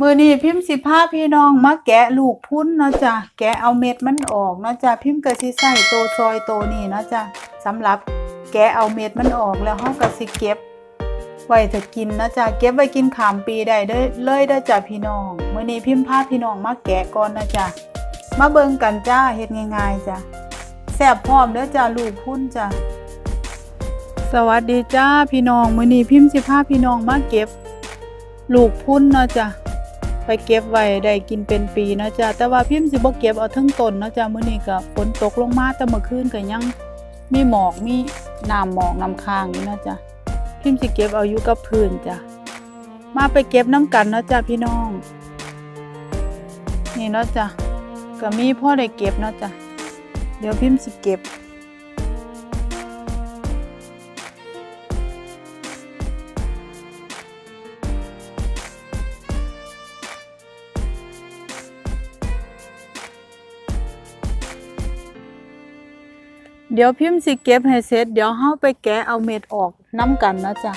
มือนี้พิมพ์สิพาพี่น้องมาแกะลูกพุ่นเนาะจ้ะแกะเอาเม็ดมันออกเนาะจ้ะพิมพ์ก็สิใส่โตซอยโตนี่เนาะจ้ะสำหรับแกะเอาเม็ดมันออกแล้วเฮาก็สิเก็บ ไว้ถ้ากินนะจ้ะเก็บไว้กินขามปีได้เด้เลยเด้จ้ะพี่น้องมื้อนี้พิมพ์พาพี่น้องมาแกะก่อนนะจ้ะมาเบิ่งกันจ้าเฮ็ดง่ายๆจ้ะแซ่บพร้อมเด้อจ้ะลูกพุ่นจ้ะสวัสดีจ้าพี่น้องมื้อนี้พิมพ์สิพาพี่น้องมาเก็บ ลูกพุ่นเนาะจ้ะ ไปเก็บไว้ได้กินเป็นปีนะจ้ะแต่ว่าพิมพ์สิบ่เก็บเอาทั้งต้นนะจ้ะมื้อนี้ก็ฝนตกลงมาแต่เมื่อคืนก็ยังมีหมอกมีน้ำหมอกน้ำค้างอยู่นะจ้ะพิมพ์สิเก็บเอาอยู่กับพื้นจ้ะมาไปเก็บน้ำกันนะจ้ะพี่น้อง นี่นะจ้ะก็มีพ่อได้เก็บนะจ้ะเดี๋ยวพิมพ์สิเก็บ เดี๋ยวพิมพ์สิเก็บให้เสร็จ เดี๋ยวเฮาไปแกะเอาเม็ดออกน้ำกันนะจ๊ะ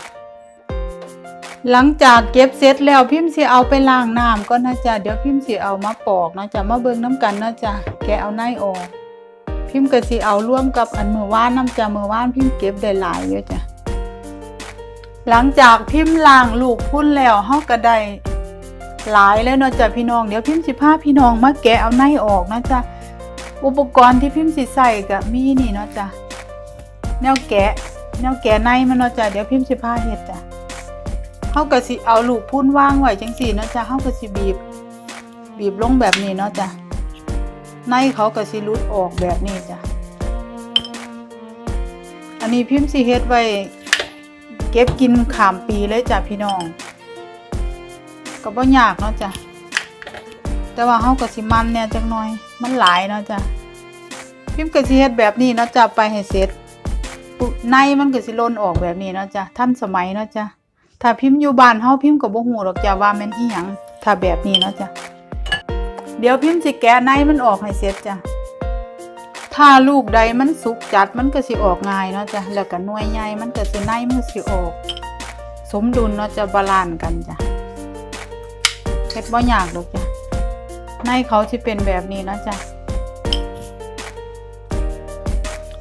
หลังจากเก็บเสร็จแล้วพิมพ์สิเอาไปล้างน้ำก่อนะจ๊ะ เดี๋ยวพิมพ์สิเอามาปอกนะจ๊ะ มาเบิ่งน้ำกันนะจ๊ะ แกะเอาในออก พิมพ์ก็สิเอาร่วมกับอันมือว่านน้ำจ้ะมือว่านพิมพ์เก็บได้หลายอยู่จ้ะ หลังจากพิมพ์ล้างลูกพุ่นแล้วเฮาก็ได้หลายแล้วเนาะจ้ะพี่น้อง เดี๋ยวพิมพ์สิพาพี่น้องมาแกะเอาในออกนะจ๊ะ อุปกรณ์ที่พิมพ์สิใส่ก็มีนี่เนาะจ้ะแนวแกะ แนวแกะในมันเนาะจ้ะเดี๋ยวพิมพ์สิพาเฮ็ดจ้ะเฮาก็สิเอาลูกพุ่นว่างไว้จังซี่เนาะจ้ะเฮาก็สิบีบ บีบลงแบบนี้เนาะจ้ะในเขาก็สิหลุดออกแบบนี้จ้ะอันนี้พิมพ์สิเฮ็ดไว้ เก็บกินขามปีเลยจ้ะพี่น้องก็บ่ยากเนาะจ้ะ แต่ว่าเฮาก็สิมันแหน่ยจักหน่อย มันหลายเนาะจ้ะพิมพ์ก็สิเฮ็ดแบบนี้เนาะจ้ะไปให้เสร็จปุ๊บในมันก็สิล่นออกแบบนี้เนาะจ้ะทันสมัยเนาะจ้ะถ้าพิมพ์อยู่บ้านเฮาพิมพ์ก็บ่ฮู้หรอกจ้ะว่าแม่นอีหยังถ้าแบบนี้เนาะจ้ะเดี๋ยวพิมพ์สิแกะในมันออกให้เสร็จจ้ะถ้าลูกใดมันสุกจัดมันก็สิออกง่ายเนาะจ้ะแล้วก็หน่วยใหญ่มันก็สิในมันสิออก สมดุลเนาะจ้ะบาลานซ์กันจ้ะเฮ็ดบ่ยากดอกจ้ะ ในเขาสิเป็นแบบนี้นะจ้ะ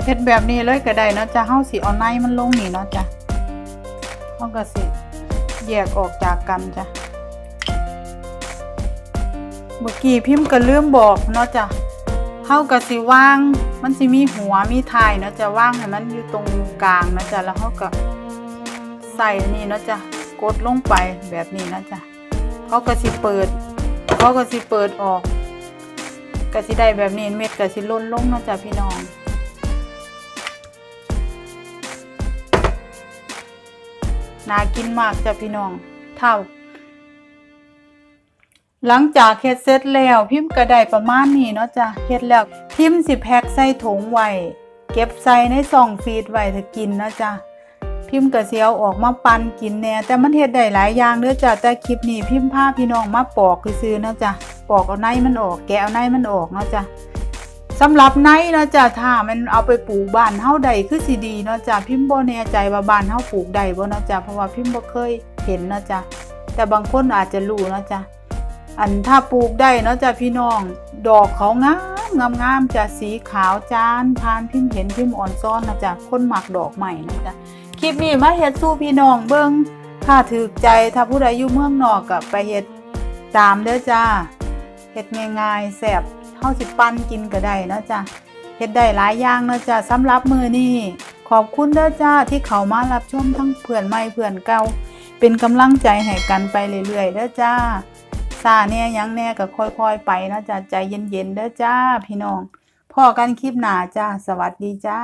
เฮ็ดแบบนี้เลยก็ได้เนาะจ้ะเฮาสิเอาในมันลงนี่เนาะจ้ะเฮาก็สิแยกออกจากกันจ้ะเมื่อกี้พิมพ์ก็ลืมบอกเนาะจ้ะเฮาก็สิวาง มันสิมีหัวมีท้ายเนาะจ้ะวางให้มันอยู่ตรงกลางนะจ้ะแล้วเฮาก็ใส่นี่เนาะจ้ะกดลงไปแบบนี้นะจ้ะเขาก็สิเปิด เขาก็สิเปิดออกก็สิได้แบบนี้เม็ดก็สิล่นลงนะจ้ะพี่น้องน่ากินมากจ้ะพี่น้องเท่า หลังจากเฮ็ดเสร็จแล้วพิมพ์ก็ไดประมาณนี้เนาะจ้ะเฮ็ดแล้วพิมพ์สิแพ็คใส่ถุงไว้เก็บใส่ในซองฟีดไว้ถ้ากินนะจ้ะ พิมพ์ก็สิเอาออกมาปั่นกินแหน่แต่มันเฮ็ดได้หลายอย่างเด้อจ้ะแต่คลิปนี้พิมพ์พาพี่น้องมาปอกคือซื่อนะจ้ะปอกเอาในมันออกแกะเอาในมันออกเนาะจ้ะสำหรับในเนาะจ้ะถ้ามันเอาไปปลูกบ้านเฮาได้คือสิดีเนาะจ้ะพิมพ์บ่แน่ใจว่าบ้านเฮาปลูกได้บ่เนาะจ้ะเพราะว่าพิมพ์บ่เคยเห็นเนาะจ้ะแต่บางคนอาจจะรู้เนาะจ้ะอันถ้าปลูกได้เนาะจ้ะพี่น้อง ดอกเขางามงามงามจ้ะสีขาวจานทานพิมพ์เห็นพิมพ์อ่อนซ้อนนะจ้ะคนหมักดอกใหม่นะจ้ะ คลิปนี้มาเฮ็ดสู้พี่น้องเบิ่งถ้าถูกใจถ้าผู้ใดอยู่เมืองนอกก็ไปเฮ็ดตามเด้อจ้าเฮ็ดง่ายๆแซ่บเฮาสิปั้นกินก็ได้นะจ้าเฮ็ดได้หลายอย่างนะจ้าสำหรับมือนี้ขอบคุณเด้อจ้าที่เขามารับชมทั้งเพื่อนใหม่เพื่อนเก่าเป็นกำลังใจให้กันไปเรื่อยๆเด้อจ้าซาแน่ยังแน่ก็ค่อยๆไปนะจ้าใจเย็นๆเด้อจ้า พี่น้องพอกันคลิปหน้าจ้า สวัสดีจ้า